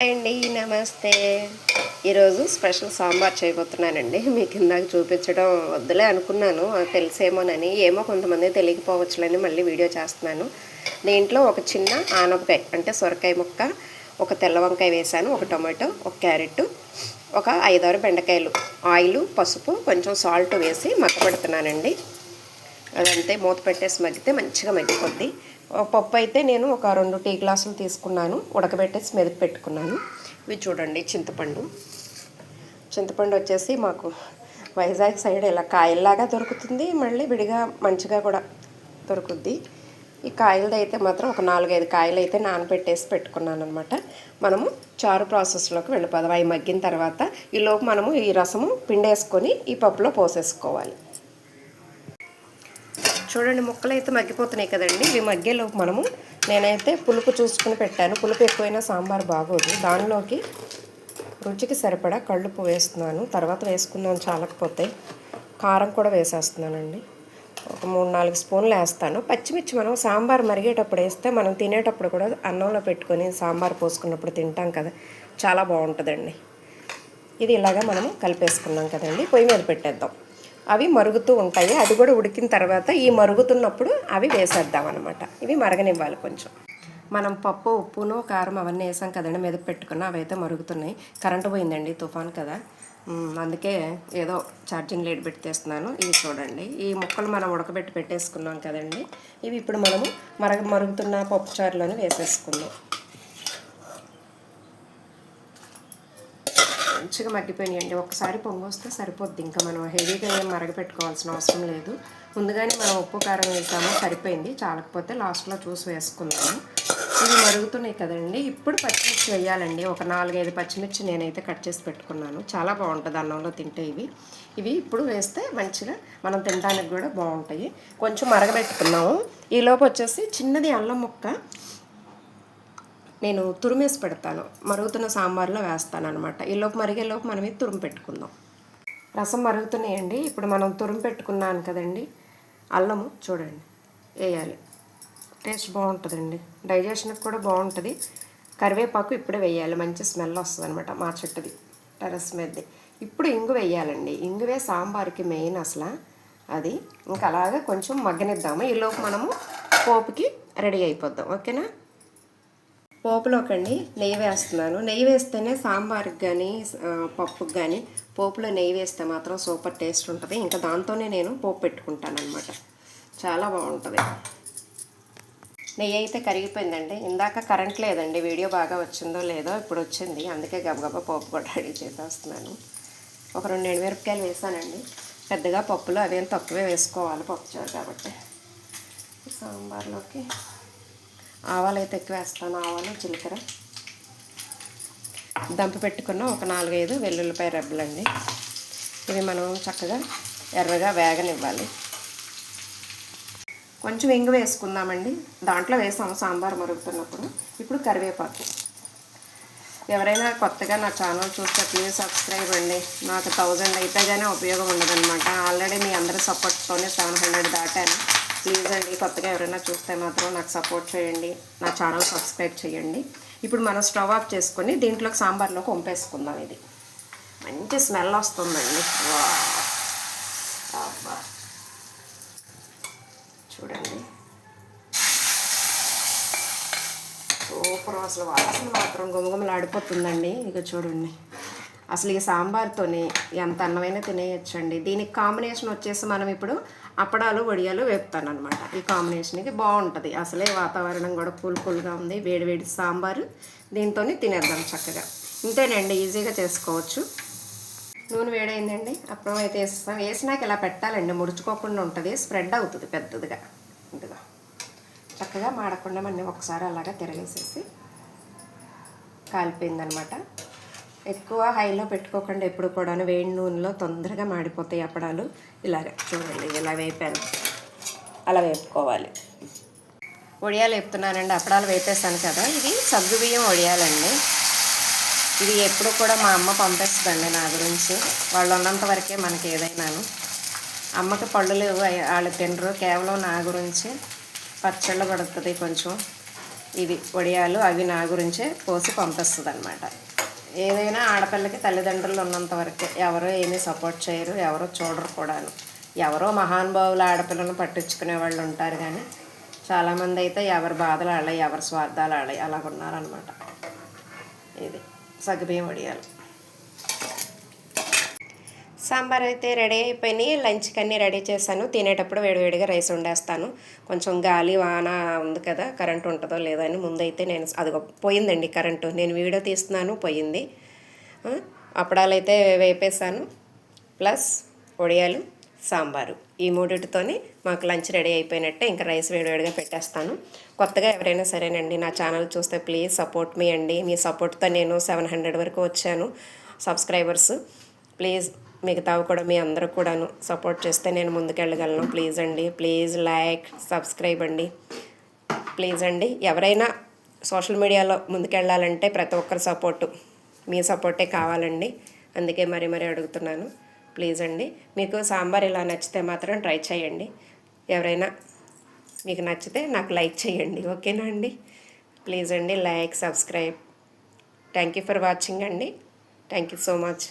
అండి నమస్తే. ఈరోజు స్పెషల్ సాంబార్ చేయబోతున్నానండి. మీకు ఇందాక చూపించడం వద్దులే అనుకున్నాను. తెలిసేమోనని ఏమో కొంతమంది తెలియకపోవచ్చులని మళ్ళీ వీడియో చేస్తున్నాను. దీంట్లో ఒక చిన్న ఆనపకాయ అంటే సొరకాయ ముక్క ఒక తెల్ల వంకాయ వేసాను ఒక టొమాటో ఒక క్యారెట్ ఒక ఐదారు బెండకాయలు ఆయిల్ పసుపు కొంచెం సాల్ట్ వేసి మక్క పెడుతున్నానండి అదంతే మూత పెట్టేసి మగ్గితే మంచిగా మగ్గిపోద్ది. పప్పు అయితే నేను ఒక రెండు టీ గ్లాసులు తీసుకున్నాను. ఉడకబెట్టేసి మెదపు పెట్టుకున్నాను. ఇవి చూడండి చింతపండు. చింతపండు వచ్చేసి మాకు వైజాగ్ సైడ్ ఇలా కాయల్లాగా దొరుకుతుంది. మళ్ళీ విడిగా మంచిగా కూడా దొరుకుద్ది. ఈ కాయలది అయితే మాత్రం ఒక నాలుగైదు కాయలు అయితే నానబెట్టేసి పెట్టుకున్నాను అనమాట మనము చారు ప్రాసెస్లోకి వెళ్ళిపోదాం. అవి మగ్గిన తర్వాత ఈలోపు మనము ఈ రసము పిండేసుకొని ఈ పప్పులో పోసేసుకోవాలి. చూడండి ముక్కలు అయితే మగ్గిపోతున్నాయి కదండి. ఇవి మగ్గేలోపు మనము నేనైతే పులుపు చూసుకుని పెట్టాను. పులుపు ఎక్కువైనా సాంబార్ బాగోదు. దానిలోకి రుచికి సరిపడా కళ్ళుపు వేస్తున్నాను. తర్వాత వేసుకుందాం చాలకపోతే కారం కూడా వేసేస్తున్నానండి. ఒక మూడు నాలుగు స్పూన్లు వేస్తాను. పచ్చిమిర్చి మనం సాంబార్ మరిగేటప్పుడు వేస్తే మనం తినేటప్పుడు కూడా అన్నంలో పెట్టుకొని సాంబార్ పోసుకున్నప్పుడు తింటాం కదా. చాలా బాగుంటుందండి. ఇది ఇలాగా మనము కలిపేసుకున్నాం కదండి. పొయ్యి మీద పెట్టేద్దాం. అవి మరుగుతూ ఉంటాయి. అది కూడా ఉడికిన తర్వాత ఈ మరుగుతున్నప్పుడు అవి వేసేద్దాం అనమాట ఇవి మరగనివ్వాలి కొంచెం. మనం పప్పు ఉప్పును కారం అవన్నీ వేసాం కదండి మీద పెట్టుకున్న అవి అయితే మరుగుతున్నాయి. కరెంటు పోయిందండి తుఫాన్ కదా. అందుకే ఏదో ఛార్జింగ్ లైట్ పెట్టేస్తున్నాను ఇవి చూడండి. ఈ ముక్కలు మనం ఉడకబెట్టి పెట్టేసుకున్నాం కదండి. ఇవి ఇప్పుడు మనము మరగ మరుగుతున్న పప్పు చారులోనే వేసేసుకుందాం. మంచిగా మగ్గిపోయినాయండి. ఒకసారి పొంగొస్తే సరిపోద్ది. ఇంకా మనం హెవీగా ఏం మరగపెట్టుకోవాల్సిన అవసరం లేదు. ముందుగానే మనం ఉప్పు కారం వేసాము సరిపోయింది. చాలకపోతే లాస్ట్లో చూసి వేసుకుందాము. ఇవి మరుగుతున్నాయి కదండి. ఇప్పుడు పచ్చిమిర్చి వేయాలండి. ఒక నాలుగైదు పచ్చిమిర్చి నేనైతే కట్ చేసి పెట్టుకున్నాను. చాలా బాగుంటుంది అన్నంలో తింటే ఇవి. ఇవి ఇప్పుడు వేస్తే మంచిగా మనం తినడానికి కూడా బాగుంటాయి. కొంచెం మరగబెట్టుకున్నాము. ఈలోపు వచ్చేసి చిన్నది అల్లం ముక్క. నేను తురిమేసి పెడతాను. మరుగుతున్న సాంబార్లో వేస్తాను అనమాట ఈలోపు మరిగేలోపు మనం ఇది తురుము పెట్టుకుందాం. రసం మరుగుతున్నాయండి. ఇప్పుడు మనం తురుము పెట్టుకున్నాను కదండి. అల్లము చూడండి. వేయాలి. టేస్ట్ బాగుంటుందండి. డైజెషన్కి కూడా బాగుంటుంది. కరివేపాకు ఇప్పుడే వేయాలి. మంచి స్మెల్ వస్తుంది అనమాట మా చెట్టుది టెరస్ మీదది. ఇప్పుడు ఇంగు వేయాలండి. ఇంగువే సాంబార్కి మెయిన్ అసలు అది. ఇంకా అలాగా కొంచెం మగ్గనిద్దాము. ఈలోపు మనము పోపుకి రెడీ అయిపోద్దాం. ఓకేనా? పోపులోకండి నెయ్యి వేస్తున్నాను. నెయ్యి వేస్తేనే సాంబార్కి కానీ పప్పుకి కానీ పోపులో నెయ్యి వేస్తే మాత్రం సూపర్ టేస్ట్ ఉంటుంది. ఇంకా దాంతోనే నేను పోపు పెట్టుకుంటాను అనమాట చాలా బాగుంటుంది. నెయ్యి అయితే కరిగిపోయిందండి. ఇందాక కరెంట్ లేదండి. వీడియో బాగా వచ్చిందో లేదో ఇప్పుడు వచ్చింది. అందుకే గబగబా పోపు కూడా రెడీ చేసేస్తున్నాను. ఒక రెండు ఎండుమిరపకాయలు వేసానండి. పెద్దగా పప్పులో అదేం తక్కువే వేసుకోవాలి పప్పుచారు కాబట్టి. సాంబార్లోకి ఆవాలు అయితే ఎక్కువ వేస్తాను. ఆవాలు జీలకర్ర. దంప పెట్టుకున్న ఒక నాలుగైదు వెల్లుల్లిపాయ రెబ్బలండి. ఇవి మనం చక్కగా ఎర్రగా వేగనివ్వాలి. కొంచెం ఇంగు వేసుకుందామండి. దాంట్లో వేసాము సాంబార్ మరుగుతున్నప్పుడు. ఇప్పుడు కరివేపాకు. ఎవరైనా కొత్తగా నా ఛానల్ చూస్తే ప్లీజ్ సబ్స్క్రైబ్ అండి. నాకు థౌజండ్ అయితే కానీ ఉపయోగం ఉండదన్నమాట. ఆల్రెడీ మీ అందరి సపోర్ట్తోనే సెవెన్ హండ్రెడ్ దాటాను. ప్లీజ్ అండి కొత్తగా ఎవరైనా చూస్తే మాత్రం నాకు సపోర్ట్ చేయండి నా ఛానల్ సబ్స్క్రైబ్ చేయండి. ఇప్పుడు మనం స్టవ్ ఆఫ్ చేసుకొని దీంట్లోకి సాంబార్లోకి వంపేసుకుందాం ఇది. మంచి స్మెల్ వస్తుందండి. చూడండి. సూపర్ అసలు వాసన మాత్రం గుమగుమలాడిపోతుందండి. ఇక చూడండి. అసలు ఈ సాంబార్తోనే ఎంత అన్నమైనా తినేయచ్చండి. దీనికి కాంబినేషన్ వచ్చేసి మనం ఇప్పుడు అప్పడాలు వడియాలు వేపుతాను అనమాట ఈ కాంబినేషన్కి బాగుంటుంది అసలే వాతావరణం కూడా కూల్ కూల్గా ఉంది. వేడివేడి సాంబారు దీంతో తినేద్దాం చక్కగా. ఇంతేనండి ఈజీగా చేసుకోవచ్చు. నూనె వేడైందండి. అప్పుడు అయితే వేస్తాం వేసినాక ఇలా పెట్టాలండి. ముడుచుకోకుండా ఉంటుంది. స్ప్రెడ్ అవుతుంది పెద్దదిగా. ఇదిగా. చక్కగా మాడకుండా మనం ఒకసారి అలాగా తిరగేసేసి కాలిపోయిందనమాట ఎక్కువ హైలో పెట్టుకోకుండా ఎప్పుడు కూడా వేడి నూనెలో తొందరగా మాడిపోతాయి అప్పడాలు. ఇలాగ చూడండి ఇలా వేపాను. అలా వేపుకోవాలి. వడియాలు వేపుతున్నానండి అప్పడాలు వేపేస్తాను కదా. ఇది సగ్గు బియ్యం ఒడియాలండి. ఇది ఎప్పుడు కూడా మా అమ్మ పంపిస్తుందండి నా గురించి. వాళ్ళు ఉన్నంత వరకే మనకి ఏదైనాను. అమ్మకి పళ్ళు లేవు వాళ్ళు తినరు. కేవలం నా గురించి పచ్చళ్ళు పడుతుంది కొంచెం. ఇవి వడియాలు అవి నా గురించే పోసి పంపిస్తుంది అనమాట ఏదైనా ఆడపిల్లకి తల్లిదండ్రులు ఉన్నంత వరకే ఎవరో ఏమీ సపోర్ట్ చేయరు ఎవరో చూడరు కూడాను. ఎవరో మహానుభావులు ఆడపిల్లను పట్టించుకునే వాళ్ళు ఉంటారు కానీ చాలామంది అయితే ఎవరి బాధలు ఆడాయి ఎవరి స్వార్థాలు ఆడాయి అలాగ ఉన్నారనమాట ఇది సగ్గుబియ్యం వడియాలు. సాంబార్ అయితే రెడీ అయిపోయినాయి. లంచ్కి అన్నీ రెడీ చేశాను. తినేటప్పుడు వేడివేడిగా రైస్ వండేస్తాను. కొంచెం గాలి వాన ఉంది కదా కరెంట్ ఉంటుందో లేదో అని ముందైతే నేను అది పోయిందండి కరెంటు. నేను వీడియో తీస్తున్నాను పోయింది. అప్పడాలైతే వేపేశాను. ప్లస్ వడియాలు సాంబారు. ఈ మూడిటితోనే మాకు లంచ్ రెడీ అయిపోయినట్టే ఇంకా రైస్ వేడివేడిగా పెట్టేస్తాను. కొత్తగా ఎవరైనా సరేనండి నా ఛానల్ చూస్తే ప్లీజ్ సపోర్ట్ మీ అండి. మీ సపోర్ట్తో నేను సెవెన్ హండ్రెడ్ వరకు వచ్చాను సబ్స్క్రైబర్స్. ప్లీజ్ మిగతావి కూడా మీ అందరూ కూడాను సపోర్ట్ చేస్తే నేను ముందుకెళ్ళగలను. ప్లీజ్ అండి ప్లీజ్ లైక్ సబ్స్క్రైబ్ అండి. ప్లీజ్ అండి ఎవరైనా సోషల్ మీడియాలో ముందుకెళ్ళాలంటే ప్రతి ఒక్కరి సపోర్టు మీ సపోర్టే కావాలండి. అందుకే మరీ మరీ అడుగుతున్నాను. ప్లీజ్ అండి మీకు సాంబార్ ఇలా నచ్చితే మాత్రం ట్రై చేయండి. ఎవరైనా మీకు నచ్చితే నాకు లైక్ చేయండి ఓకేనా అండి? ప్లీజ్ అండి like subscribe. Thank you for watching అండి. Thank you so much.